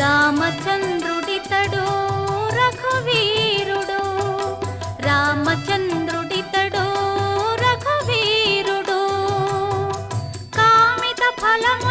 రామచంద్రుడితడో రఘువీరుడో. రామచంద్రు ఫలం